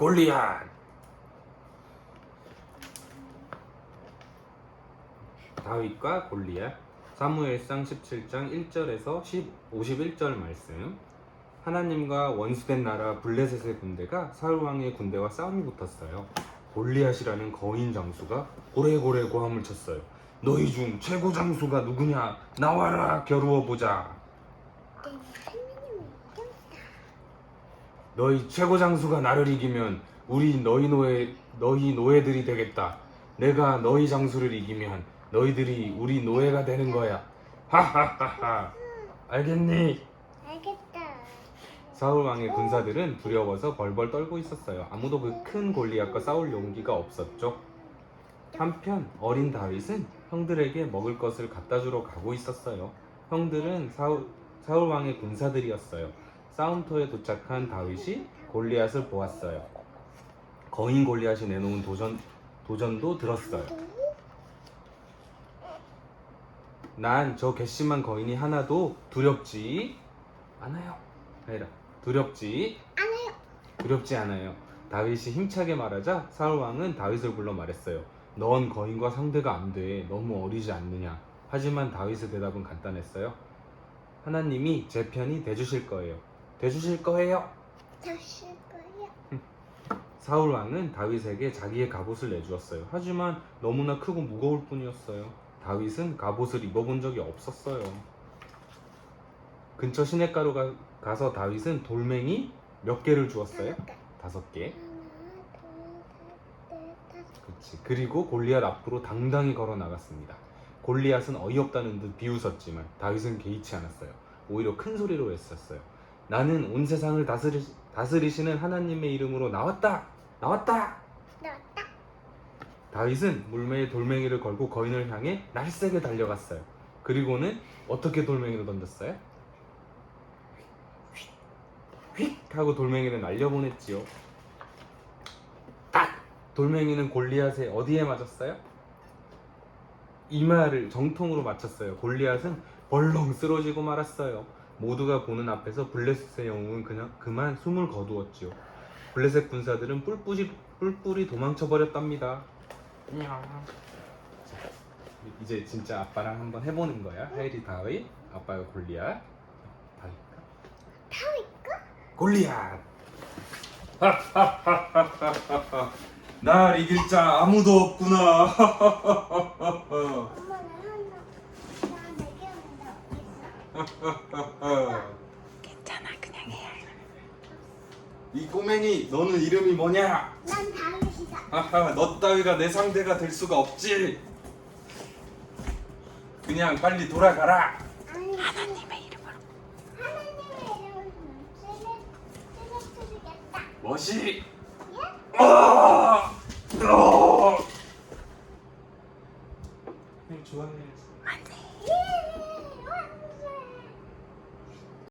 골리앗 다윗과 골리앗 사무엘상 17장 1절에서 10, 51절 말씀 하나님과 원수된 나라 블레셋의 군대가 사울 왕의 군대와 싸움이 붙었어요. 골리앗이라는 거인 장수가 고래고래 고함을 쳤어요. 너희 중 최고 장수가 누구냐? 나와라 겨루어 보자. 너희 최고 장수가 나를 이기면 우리 너희 노예 너희 노예들이 되겠다. 내가 너희 장수를 이기면 너희들이 우리 노예가 되는 거야. 하하하하. 알겠니? 알겠다. 사울 왕의 군사들은 두려워서 벌벌 떨고 있었어요. 아무도 그 큰 골리앗과 싸울 용기가 없었죠. 한편 어린 다윗은 형들에게 먹을 것을 갖다 주러 가고 있었어요. 형들은 사울, 사울 왕의 군사들이었어요. 싸움터에 도착한 다윗이 골리앗을 보았어요. 거인 골리앗이 내놓은 도전 도전도 들었어요. 난 저 괘씸한 거인이 하나도 두렵지 않아요. 아니라 두렵지 않아요. 두렵지 않아요. 다윗이 힘차게 말하자 사울 왕은 다윗을 불러 말했어요. 넌 거인과 상대가 안 돼. 너무 어리지 않느냐. 하지만 다윗의 대답은 간단했어요. 하나님이 제 편이 돼주실 거예요. 돼주실 거예요. 다실 거야. 사울 왕은 다윗에게 자기의 갑옷을 내주었어요. 하지만 너무나 크고 무거울 뿐이었어요. 다윗은 갑옷을 입어본 적이 없었어요. 근처 시냇가로 가, 가서 다윗은 돌멩이 몇 개를 주었어요? 다섯 개. 다섯. 그치. 그리고 골리앗 앞으로 당당히 걸어 나갔습니다. 골리앗은 어이없다는 듯 비웃었지만 다윗은 개의치 않았어요. 오히려 큰 소리로 외쳤어요. 나는 온 세상을 다스리, 다스리시는 하나님의 이름으로 나왔다! 나왔다! 나왔다. 다윗은 물매에 돌멩이를 걸고 거인을 향해 날쌔게 달려갔어요. 그리고는 어떻게 돌멩이를 던졌어요? 휙! 휙! 하고 돌멩이를 날려보냈지요. 딱! 돌멩이는 골리앗의 어디에 맞았어요? 이마를 정통으로 맞췄어요. 골리앗은 벌렁 쓰러지고 말았어요. 모두가 보는 앞에서 블레셋의 영웅은 그냥 그만 숨을 거두었지요. 블레셋 군사들은 뿔뿔이 뿔뿔이 도망쳐 버렸답니다. 자, 이제 진짜 아빠랑 한번 해보는 거야. 하이리 다윗, 아빠가 골리앗. 다윗가? 타위까? 골리앗. 날 이길 자 아무도 없구나. 엄마는 하나. 나네 개는 없어. 괜찮아 그냥 해이 꼬맹이, 너는 이름이 뭐냐? 난 다윗이다. 하하, 너 따위가 내 상대가 될 수가 없지. 그냥 빨리 돌아가라. 아니, 하나님의 이름으로 하나님의 이름으로 쓰레 쓰레주겠다. 멋이. 아! 아! 형 좋아해. 안돼